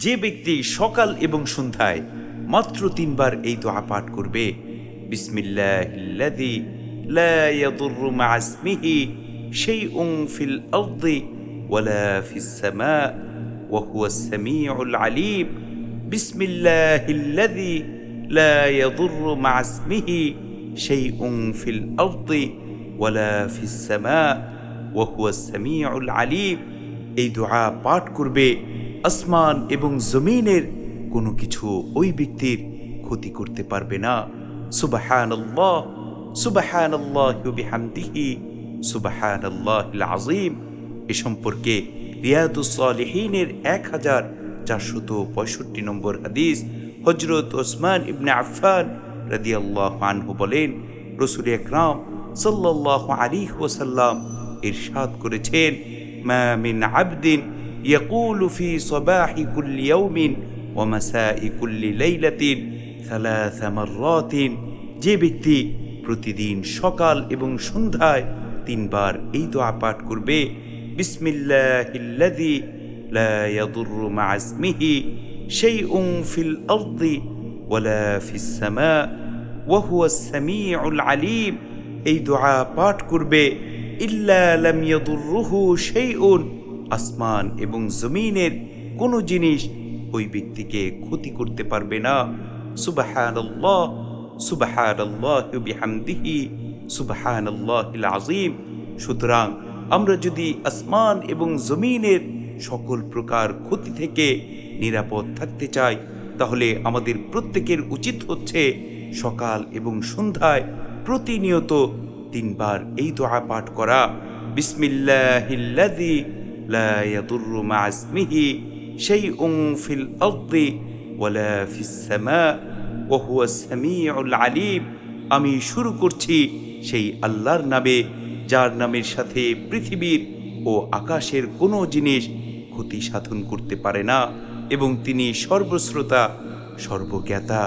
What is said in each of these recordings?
যে ব্যক্তি সকাল এবং সন্ধ্যায় মাত্র তিনবার এই দোয়া পাঠ করবে বিসমিল্লাহিল্লাযী লা ইয়াদুররু মা ইসমিহি শাইউন ফিল আরদি ওয়ালা ফিস সামা ওয়া হুয়াস সামিউল আলিম বিসমিল্লাহিল্লাযী লা ইয়াদুররু মা ইসমিহি শাইউন ফিল আরদি ওয়ালা ফিস সামা ওয়া হুয়াস সামিউল আলিম এই দোয়া পাঠ করবে আসমান এবং জমিনের কোনো কিছু ওই ব্যক্তির ক্ষতি করতে পারবে না। সুবাহান আল্লাহ সুবাহান আল্লাহ বিহামদিহি সুবাহান এ সম্পর্কে রিয়াদুসলিহিনের এক হাজার চারশত পঁয়ষট্টি নম্বর হাদিস হজরত ওসমান ইবনে আফফান রাদি আল্লাহ আনহু বলেন, রসুল একরাম সাল্লাহ আলী ওসাল্লাম ইরশাদ করেছেন, মা আবদিন يقول في صباح كل يوم ومساء كل ليلة ثلاث مرات যে ব্যক্তি প্রতিদিন সকাল এবং সন্ধ্যায় তিনবার এই দোয়া পাঠ করবে বিসমিল্লাহিল্লাযী লা ইয়াদুররু মা ইসমিহি শাইউন ফিল আরদি ওয়ালা ফিস সামা ওয়া হুয়াস সামিউল আলিম এই দোয়া পাঠ করবে ইল্লা লাম ইয়াদুররুহু শাইউন আসমান এবং জমিনের কোনো জিনিস ওই ব্যক্তিকে ক্ষতি করতে পারবে না। সুবাহানাল্লাহ সুবাহানাল্লাহ বিহামদিহি, সুবাহানাল্লাহিল আজিম সুতরাং আমরা যদি আসমান এবং জমিনের সকল প্রকার ক্ষতি থেকে নিরাপদ থাকতে চাই, তাহলে আমাদের প্রত্যেকের উচিত হচ্ছে সকাল এবং সন্ধ্যায় প্রতিনিয়ত তিনবার এই দোয়া পাঠ করা। বিসমিল্লাহিল্লাযী لا يضر مع اسمه شيء في الأرض ولا في السماء وهو السميع العليم আমি শুরু করছি সেই আল্লাহর নামে যার নামের সাথে পৃথিবীর ও আকাশের কোনো জিনিস ক্ষতি সাধন করতে পারে না এবং তিনি সর্বশ্রোতা সর্বজ্ঞাতা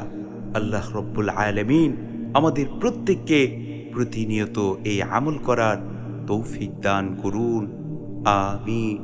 আল্লাহ রব্বুল আলমিন আমাদের প্রত্যেককে প্রতিনিয়ত এই আমল করার তৌফিক দান করুন আমিন